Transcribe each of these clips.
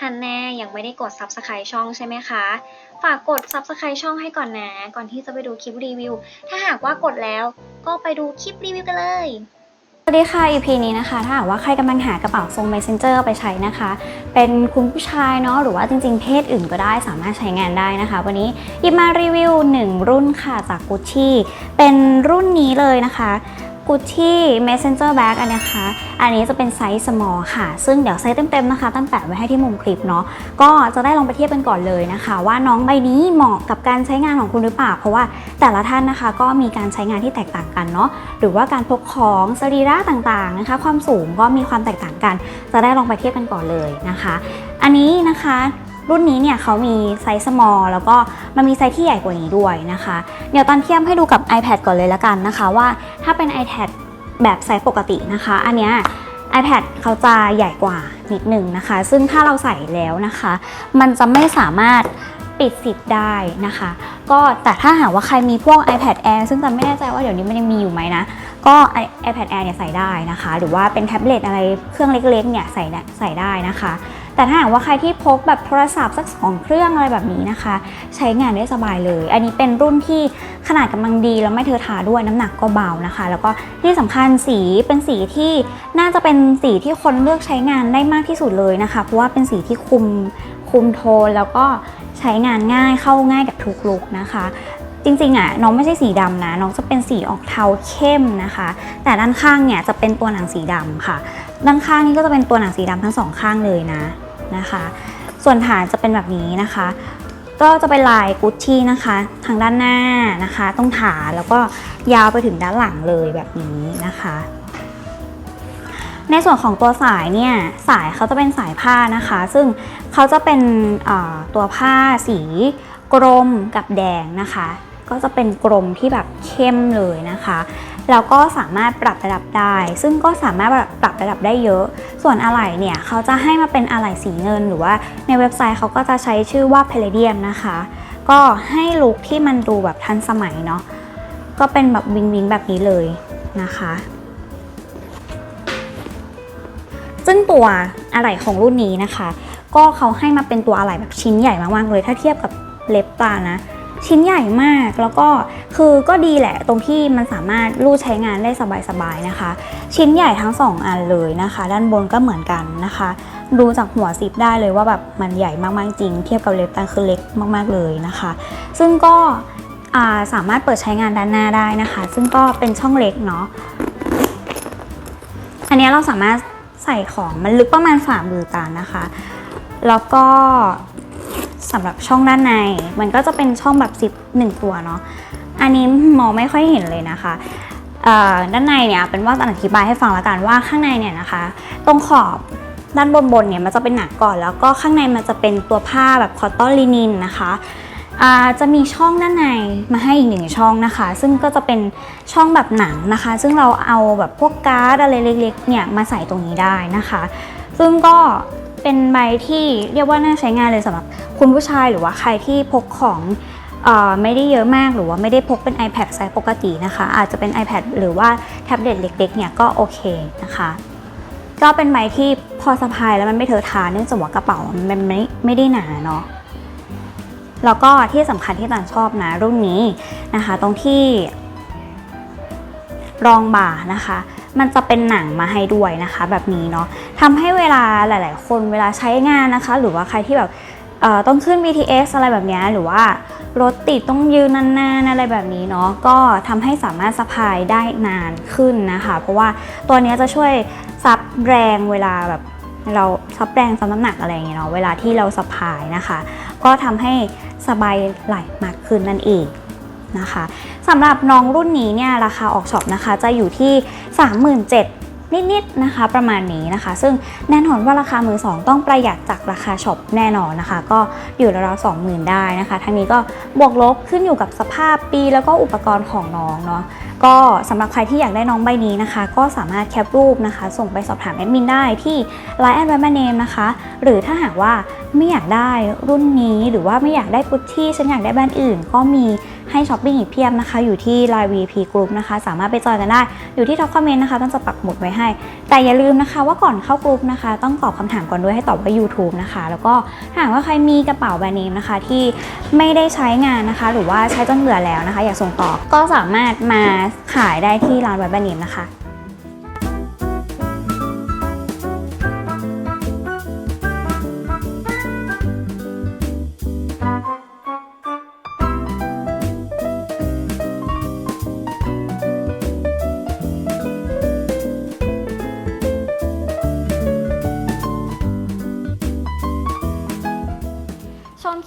ฮันแน่ยังไม่ได้กด Subscribe ช่องใช่ไหมคะ ฝากกด Subscribe ช่องให้ก่อนนะ ก่อนที่จะไปดูคลิปรีวิว ถ้าหากว่ากดแล้วก็ไปดูคลิปรีวิวกันเลยสวัสดีค่ะ EP นี้นะคะ ถ้าหากว่าใครกำลังหากระเป๋าทรง Messenger ไปใช้นะคะ เป็นคุณผู้ชายเนาะหรือว่าจริงๆ เพศอื่นก็ได้สามารถใช้งานได้นะคะ วันนี้หยิบมารีวิว 1 รุ่นค่ะจาก Gucci เป็นรุ่นนี้เลยนะคะ Gucci Messenger Bag อันนี้นะคะ อันนี้จะเป็นไซส์ small ค่ะ ซึ่งเดี๋ยวไซส์เต็มๆนะคะ ตั้งแปะไว้ให้ที่มุมคลิปเนาะ ก็จะได้ลองไปเทียบกันก่อนเลยนะคะ ว่าน้องใบนี้เหมาะกับการใช้งานของคุณหรือเปล่า เพราะว่าแต่ละท่านนะคะ ก็มีการใช้งานที่แตกต่างกันเนาะ หรือว่าการพกของสรีระต่างๆนะคะ ความสูงก็มีความแตกต่างกัน จะได้ลองไปเทียบกันก่อนเลยนะคะ อันนี้นะคะ รุ่นนี้เนี่ยเขามีไซส์ small แล้วก็มันมีไซส์ที่ใหญ่กว่านี้ด้วยนะคะ เดี๋ยวตอนเทียบให้ดูกับ iPad ก่อนเลยละกันนะคะ ว่าถ้าเป็น iPad แบบไซส์ปกตินะคะ อันเนี้ย iPad เขาจะใหญ่กว่านิดหนึ่งนะคะ ซึ่งถ้าเราใส่แล้วนะคะ มันจะไม่สามารถปิดสิบได้นะคะ ก็แต่ถ้าหากว่าใครมีพวก iPad Air ซึ่งจะไม่แน่ใจว่าเดี๋ยวนี้มันยังมีอยู่ไหมนะ ก็ iPad Air เนี่ยใส่ได้นะคะ หรือว่าเป็นแท็บเล็ตอะไรเครื่องเล็กๆเนี่ยใส่ใส่ได้นะคะ แต่ถ้าหากว่าใครที่พกแบบโทรศัพท์สักสองเครื่องอะไรแบบนี้นะคะ ใช้งานได้สบายเลย อันนี้เป็นรุ่นที่ขนาดกำลังดีแล้วไม่เทอะทาด้วยน้ำหนักก็เบานะคะ แล้วก็ที่สำคัญสีเป็นสีที่น่าจะเป็นสีที่คนเลือกใช้งานได้มากที่สุดเลยนะคะ เพราะว่าเป็นสีที่คุมคุมโทนแล้วก็ใช้งานง่ายเข้าง่ายกับทุกลุกนะคะ จริงๆอะน้องไม่ใช่สีดำนะ น้องจะเป็นสีออกเทาเข้มนะคะ แต่ด้านข้างเนี่ยจะเป็นตัวหนังสีดำค่ะ ด้านข้างนี่ก็จะเป็นตัวหนังสีดำทั้งสองข้างเลยนะ นะคะ ส่วนฐานจะเป็นแบบนี้นะคะ ก็จะเป็นลายกุชชี่นะคะ ทางด้านหน้านะคะ ตรงฐานแล้วก็ยาวไปถึงด้านหลังเลยแบบนี้นะคะในส่วนของตัวสายเนี่ยสายเขาจะเป็นสายผ้านะคะ ซึ่งเขาจะเป็นตัวผ้าสีกรมกับแดงนะคะ ก็จะเป็นกรมที่แบบเข้มเลยนะคะ แล้วก็สามารถปรับระดับได้ ซึ่งก็สามารถปรับระดับได้เยอะ ส่วนอะไหล่เนี่ยเขาจะให้มาเป็นอะไหล่สีเงิน หรือว่าในเว็บไซต์เขาก็จะใช้ชื่อว่า Palladium นะคะ ก็ให้ลุคที่มันดูแบบทันสมัยเนาะก็เป็นแบบวิงวิงแบบนี้เลยนะคะซึ่งตัวอะไหล่ของรุ่นนี้นะคะ ก็เขาให้มาเป็นตัวอะไหล่แบบชิ้นใหญ่มากๆเลย ถ้าเทียบกับเล็บตานะ ชิ้นใหญ่มากแล้วก็คือก็ดีแหละตรงที่มันสามารถรูดใช้งานได้สบายๆนะคะ ชิ้นใหญ่ทั้งสองอันเลยนะคะ ด้านบนก็เหมือนกันนะคะ ดูจากหัวซิปได้เลยว่าแบบมันใหญ่มากๆจริง เทียบกับเล็บตาคือเล็กมากๆเลยนะคะ ซึ่งก็สามารถเปิดใช้งานด้านหน้าได้นะคะ ซึ่งก็เป็นช่องเล็กเนาะอันนี้เราสามารถใส่ของมันลึกประมาณฝ่ามือตานะคะ แล้วก็ สำหรับช่องด้านใน มันก็จะเป็นช่องแบบซิปหนึ่งตัวเนาะอันนี้มองไม่ค่อยเห็นเลยนะคะด้านในเนี่ยเป็นว่าอธิบายให้ฟังแล้วกันว่าข้างในเนี่ยนะคะ ตรงขอบด้านบนบนเนี่ยมันจะเป็นหนังก่อนแล้วก็ข้างในมันจะเป็นตัวผ้าแบบคอตตอนลินินนะคะจะมีช่องด้านในมาให้อีกหนึ่งช่องนะคะ ซึ่งก็จะเป็นช่องแบบหนังนะคะ ซึ่งเราเอาแบบพวกการ์ดอะไรเล็กๆเนี่ยมาใส่ตรงนี้ได้นะคะ ซึ่งก็เป็นใบที่เรียกว่าน่าใช้งานเลยสำหรับ คุณผู้ชายหรือว่าใครที่พกของออไม่ได้เยอะมากหรือว่าไม่ได้พกเป็น iPad ไซส์ปกตินะคะ อาจจะเป็น iPad หรือว่าแท็บเล็ตเล็กๆเนี่ยก็โอเคนะคะ ก็เป็นใบที่พอสะพายแล้วมันไม่เทอะทาเนื่องจากว่ากระเป๋ามันไม่ไม่ได้หนาเนาะแล้วก็ที่สำคัญที่ต่างชอบนะรุ่นนี้นะคะ ตรงที่รองบ่านะคะ มันจะเป็นหนังมาให้ด้วยนะคะ แบบนี้เนาะทำให้เวลาหลาย ๆ คนเวลาใช้งานนะคะ หรือว่าใครที่แบบ ต้องขึ้น BTS อะไรแบบนี้หรือว่ารถติดต้องยืนนานๆอะไรแบบนี้เนาะก็ทำให้สามารถสะพายได้นานขึ้นนะคะ เพราะว่าตัวเนี้ยจะช่วยซับแรงเวลาแบบเราซับแรงซับน้ำหนักอะไรอย่างเงี้ยเนาะเวลาที่เราสะพายนะคะ ก็ทำให้สบายไหลมากขึ้นนั่นเองนะคะสำหรับน้องรุ่นนี้เนี่ยราคาออกช็อปนะคะจะอยู่ที่ 37,000 นิดๆนะคะ ประมาณนี้นะคะ ซึ่งแน่นอนว่าราคามือสองต้องประหยัดจากราคาช็อปแน่นอนนะคะ ก็อยู่ราวๆ20,000ได้นะคะทั้งนี้ก็บวกลบขึ้นอยู่กับสภาพปีแล้วก็อุปกรณ์ของน้องเนาะก็สำหรับใครที่อยากได้น้องใบนี้นะคะ ก็สามารถแคปรูปนะคะ ส่งไปสอบถามแอดมินได้ที่ Line แอดไวแมาเนมนะคะ หรือถ้าหากว่า ไม่อยากได้รุ่นนี้หรือว่าไม่อยากได้กุชชี่ฉันอยากได้แบรนด์อื่น ก็มีให้ช้อปปิ้งอีกเพียบนะคะ อยู่ที่ Line VP Group นะคะ สามารถไปจอยกันได้ อยู่ที่ท็อปคอมเมนต์นะคะต้องจะปักหมุดไว้ให้ แต่อย่าลืมนะคะว่าก่อนเข้ากลุ่มนะคะ ต้องตอบคำถามก่อนด้วยให้ตอบว่า YouTube นะคะ แล้วก็ถาหากว่าใครมีกระเป๋าแบรนด์เนมนะคะ ที่ไม่ได้ใช้งานนะคะ หรือว่าใช้จนเบื่อแล้วนะคะ อยากส่งต่อก็สามารถมาขายได้ที่ร้านแบรนด์เนมนะคะ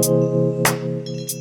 Thank you.